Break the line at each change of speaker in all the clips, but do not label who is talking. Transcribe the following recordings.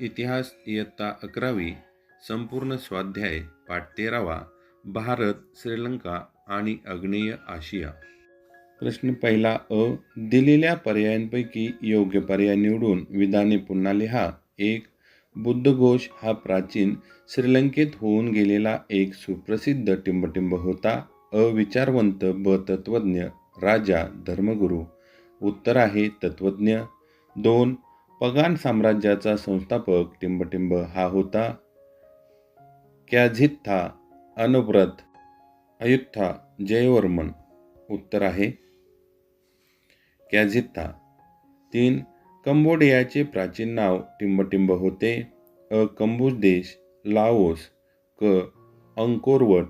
इतिहास इयत्ता अकरावी संपूर्ण स्वाध्याय पाठ तेरावा भारत श्रीलंका आणि आग्नेय आशिया. प्रश्न पहिला अ दिलेल्या पर्यायांपैकी योग्य पर्याय निवडून विधाने पुन्हा लिहा. एक बुद्धघोष हा प्राचीन श्रीलंकेत होऊन गेलेला एक सुप्रसिद्ध टिंबटिंब होता. अ विचारवंत ब तत्वज्ञ राजा धर्मगुरू. उत्तर आहे तत्वज्ञ. दोन पगान साम्राज्याचा संस्थापक टिंबटिंब हा होता. कॅझित्था अनुव्रत अयुत्था जयवर्मन. उत्तर आहे. कॅझित्था तीन कंबोडियाचे प्राचीन नाव टिंबटिंब होते. अ कंबुज देश लाओस क अंकोरवट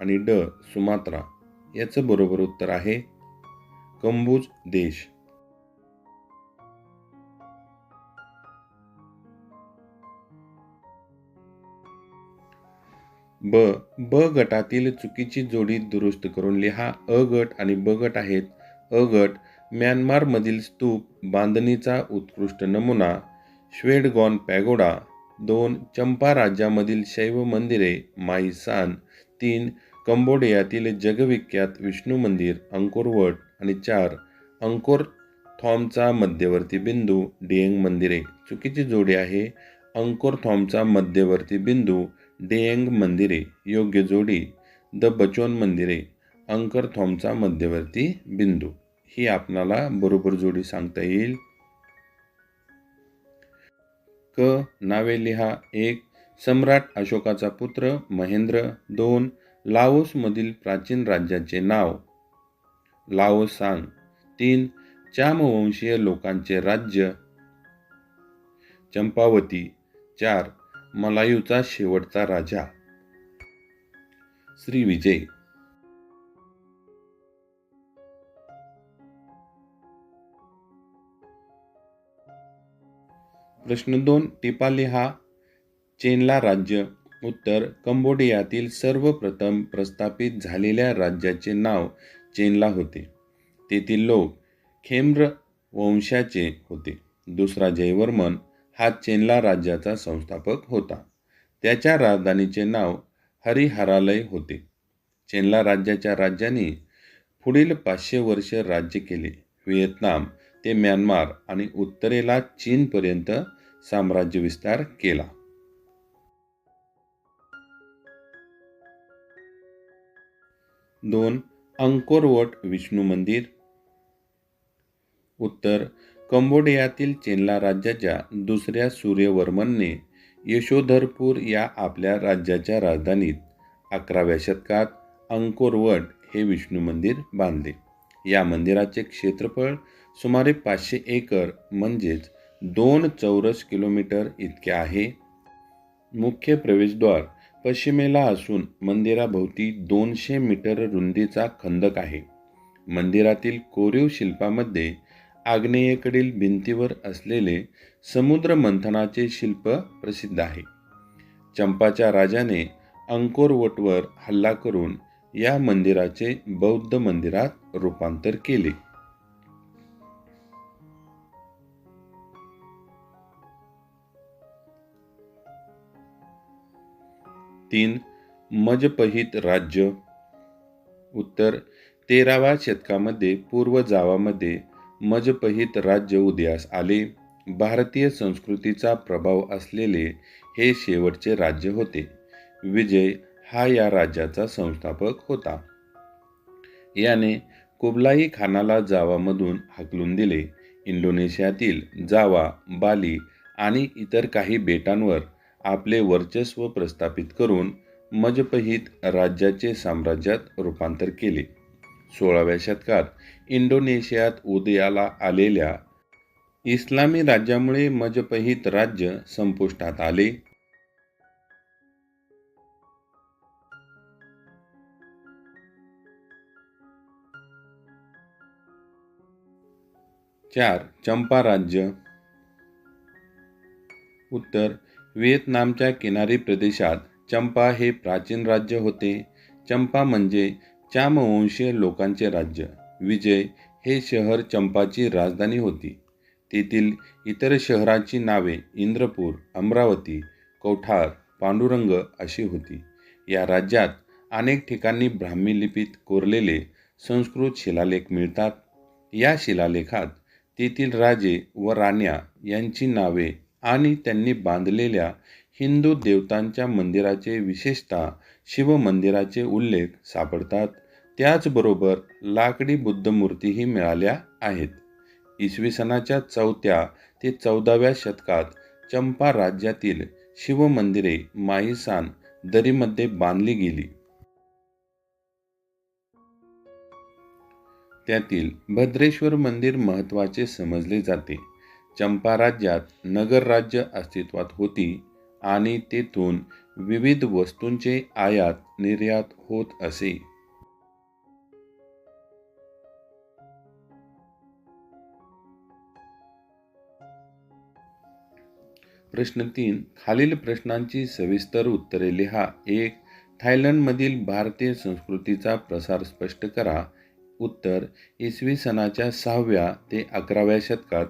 आणि ड सुमात्रा. याचं बरोबर उत्तर आहे. कंबुज देश. ब ब गटातील चुकीची जोडी दुरुस्त करून लिहा. अ गट आणि ब गट आहेत. अ गट म्यानमारमधील स्तूप बांधणीचा उत्कृष्ट नमुना श्वेडगॉन पॅगोडा दोन चंपा राज्यामधील शैव मंदिरे माईसान तीन कंबोडियातील जगविख्यात विष्णू मंदिर अंकोरवट आणि चार अंकोर थॉमचा मध्यवर्ती बिंदू डिएंग मंदिरे. चुकीची जोडी आहे. अंकोर थॉमचा मध्यवर्ती बिंदू डेयंग मंदिरे योग्य जोडी द बचोन मंदिरे अंकर थॉमचा मध्यवर्ती बिंदू. ही आपणाला बरोबर जोडी सांगता येईल. क. नावे लिहा. एक. सम्राट अशोकाचा पुत्र महेंद्र. दोन. लाओसमधील प्राचीन राज्याचे नाव. लाओसांग तीन. चामवंशीय लोकांचे राज्य. चंपावती. चार. मलायूचा शेवटचा राजा. श्री विजय. प्रश्न दोन टिपाली हा चेनला राज्य उत्तर कंबोडियातील सर्वप्रथम प्रस्थापित झालेल्या राज्याचे नाव चेनला होते. तेथील लोक खेम्र वंशाचे होते. दुसरा जयवर्मन हा चेनला राज्याचा संस्थापक होता. त्याच्या राजधानीचे नाव हरिहरालय होते. चेनला राज्याच्या राज्याने पुढील पाचशे वर्ष राज्य केले. व्हिएतनाम ते म्यानमार आणि उत्तरेला चीनपर्यंत साम्राज्य विस्तार केला. दोन अंकोरवट विष्णू मंदिर उत्तर कंबोडियातील चेनला राज्याच्या दुसऱ्या सूर्यवर्मनने यशोधरपूर या आपल्या राज्याच्या राजधानीत अकराव्या शतकात अंकोरवट हे विष्णू मंदिर बांधले. या मंदिराचे क्षेत्रफळ सुमारे पाचशे एकर म्हणजेच दोन चौरस किलोमीटर इतके आहे. मुख्य प्रवेशद्वार पश्चिमेला असून मंदिराभोवती दोनशे मीटर रुंदीचा खंदक आहे. मंदिरातील कोरीव शिल्पामध्ये आग्नेयेकडील भिंतीवर असलेले समुद्र मंथनाचे शिल्प प्रसिद्ध आहे. चंपाच्या राजाने अंकोरवटवर हल्ला करून या मंदिराचे बौद्ध मंदिरात रूपांतर केले. तीन मजपहित राज्य. उत्तर तेराव्या शतकामध्ये पूर्व जावामध्ये मजपहित राज्य उदयास आले. भारतीय संस्कृतीचा प्रभाव असलेले हे शेवटचे राज्य होते. विजय हा या राज्याचा संस्थापक होता. याने कुबलाई खानाला जावामधून हाकलून दिले. इंडोनेशियातील जावा बाली आणि इतर काही बेटांवर आपले वर्चस्व प्रस्थापित करून मजपहित राज्याचे साम्राज्यात रूपांतर केले. सोळाव्या शतकात इंडोनेशियात उदयाला आलेल्या इस्लामी राज्यामुळे मजपहित राज्य संपुष्टात आले. चार. चंपा राज्य. उत्तर. व्हिएतनामच्या किनारी प्रदेशात चंपा हे प्राचीन राज्य होते. चंपा म्हणजे चामवंशीय लोकांचे राज्य. विजय हे शहर चंपाची राजधानी होती. तेथील इतर शहरांची नावे इंद्रपूर अमरावती कौठार पांडुरंग अशी होती. या राज्यात अनेक ठिकाणी ब्राह्मी लिपीत कोरलेले संस्कृत शिलालेख मिळतात. या शिलालेखात तेथील राजे व राण्या यांची नावे आणि त्यांनी बांधलेल्या हिंदू देवतांच्या मंदिराचे विशेषतः शिवमंदिराचे उल्लेख सापडतात. त्याचबरोबर लाकडी बुद्धमूर्तीही मिळाल्या आहेत. इसवी सनाच्या चौथ्या ते चौदाव्या शतकात चंपा राज्यातील शिवमंदिरे माईसान दरीमध्ये बांधली गेली. त्यातील भद्रेश्वर मंदिर महत्त्वाचे समजले जाते. चंपा राज्यात नगर राज्य अस्तित्वात होती आणि तेथून विविध वस्तूंचे आयात निर्यात होत असे. प्रश्न तीन खालील प्रश्नांची सविस्तर उत्तरे लिहा. एक थायलंडमधील भारतीय संस्कृतीचा प्रसार स्पष्ट करा. उत्तर इसवी सनाच्या सहाव्या ते अकराव्या शतकात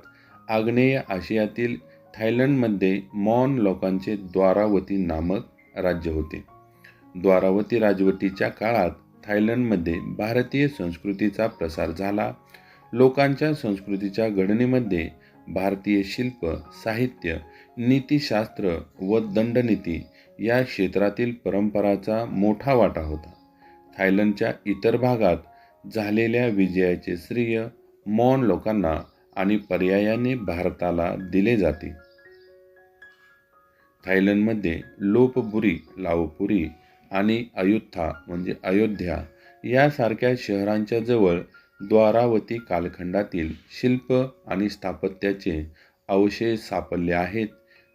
आग्नेय आशियातील थायलंडमध्ये मॉन लोकांचे द्वारावती नामक राज्य होते. द्वारावती राजवटीच्या काळात थायलंडमध्ये भारतीय संस्कृतीचा प्रसार झाला. लोकांच्या संस्कृतीच्या घडणीमध्ये भारतीय शिल्प साहित्य नीतिशास्त्र व दंडनीती या क्षेत्रातील परंपराचा मोठा वाटा होता. थायलंडच्या इतर भागात झालेल्या विजयाचे श्रेय मॉन लोकांना आणि पर्यायाने भारताला दिले जाते. थायलंडमध्ये लोपबुरी लावपुरी आणि अयोध्या म्हणजे अयोध्या यासारख्या शहरांच्या जवळ द्वारावती कालखंडातील शिल्प आणि स्थापत्याचे अवशेष सापडले आहेत.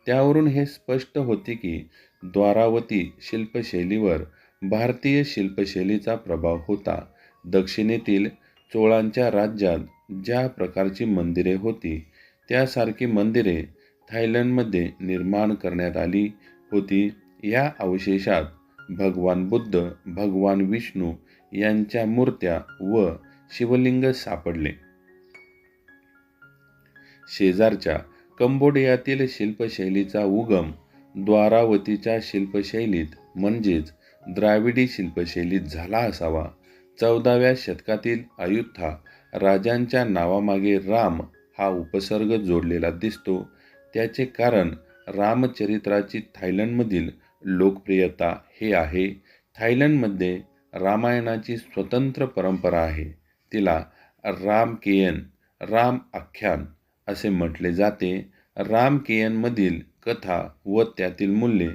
त्यावरून हे स्पष्ट होते की द्वारावती शिल्पशैलीवर भारतीय शिल्पशैलीचा प्रभाव होता. दक्षिणेतील चोळांच्या राज्यात ज्या प्रकारची मंदिरे होती त्यासारखी मंदिरे थायलंडमध्ये निर्माण करण्यात आली होती. या अवशेषात भगवान बुद्ध भगवान विष्णू यांच्या मूर्त्या व शिवलिंग सापडले. शेजारच्या कंबोडियातील शिल्पशैलीचा उगम द्वारावतीच्या शिल्पशैलीत म्हणजेच द्राविडी शिल्पशैलीत झाला असावा. चौदाव्या शतकातील अयुथा राजांच्या नावामागे राम हा उपसर्ग जोडलेला दिसतो. त्याचे कारण रामचरित्राची थायलंडमधील लोकप्रियता हे आहे. थायलंडमध्ये रामायणाची स्वतंत्र परंपरा आहे. तिला रामकेयन राम आख्यान असे म्हटले जाते. रामकेयनमधील कथा व त्यातील मूल्ये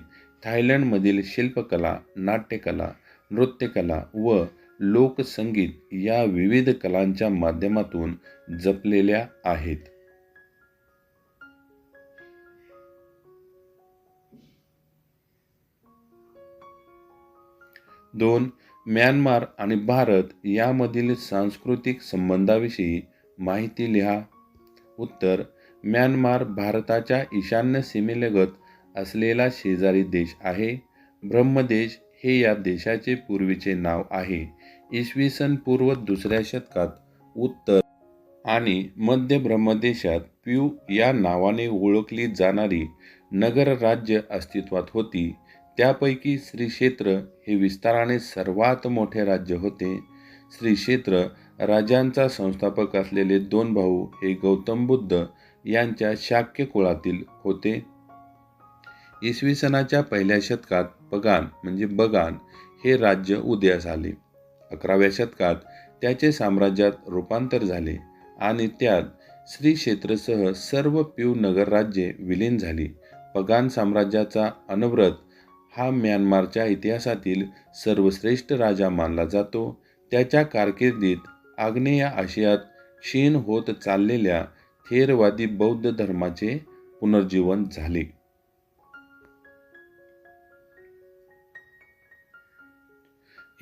थायलंडमधील शिल्पकला नाट्यकला नृत्यकला व लोकसंगीत या विविध कलांच्या माध्यमातून जपलेल्या आहेत. दोन म्यानमार आणि भारत यामधील सांस्कृतिक संबंधाविषयी माहिती लिहा. उत्तर म्यानमार भारताच्या ईशान्य सीमेलगत असलेला शेजारी देश आहे. ब्रह्मदेश हे या देशाचे पूर्वीचे नाव आहे. इसवी सन पूर्व दुसऱ्या शतकात उत्तर आणि मध्य ब्रह्मदेशात प्यू या नावाने ओळखली जाणारी नगर राज्य अस्तित्वात होती. त्यापैकी श्री क्षेत्र हे विस्ताराने सर्वात मोठे राज्य होते. श्री क्षेत्र राजांचा संस्थापक असलेले दोन भाऊ हे गौतम बुद्ध यांच्या शाक्य कुळातील होते. इसवी सनाच्या पहिल्या शतकात पगान म्हणजे बगान हे राज्य उदयास आले. अकराव्या शतकात त्याचे साम्राज्यात रूपांतर झाले आणि त्यात श्री क्षेत्रसह सर्व पिव नगर राज्ये विलीन झाली. पगान साम्राज्याचा अनवरत हा म्यानमारच्या इतिहासातील सर्वश्रेष्ठ राजा मानला जातो. त्याच्या कारकिर्दीत आग्नेय आशियात क्षीण होत चाललेल्या थेरवादी बौद्ध धर्माचे पुनर्जीवन झाले.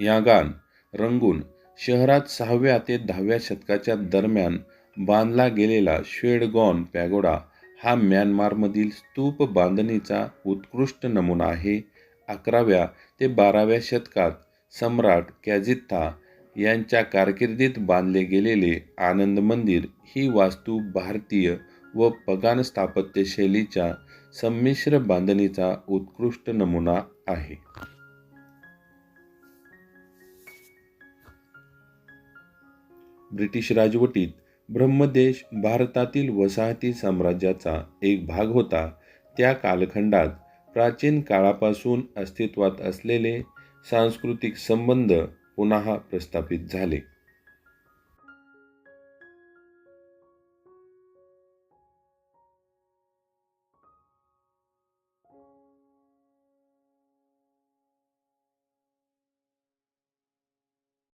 यागान रंगून शहरात सहाव्या ते दहाव्या शतकाच्या दरम्यान बांधला गेलेला श्वेडगॉन पॅगोडा हा म्यानमारमधील स्तूप बांधणीचा उत्कृष्ट नमुना आहे. अकराव्या ते बाराव्या शतकात सम्राट कॅझित्था यांच्या कारकिर्दीत बांधले गेलेले आनंद मंदिर ही वास्तू भारतीय व पगान स्थापत्य शैलीच्या संमिश्र बांधणीचा उत्कृष्ट नमुना आहे. ब्रिटिश राजवटीत ब्रह्मदेश भारतातील वसाहती साम्राज्याचा एक भाग होता. त्या कालखंडात प्राचीन काळापासून अस्तित्वात असलेले सांस्कृतिक संबंध पुन्हा प्रस्थापित झाले.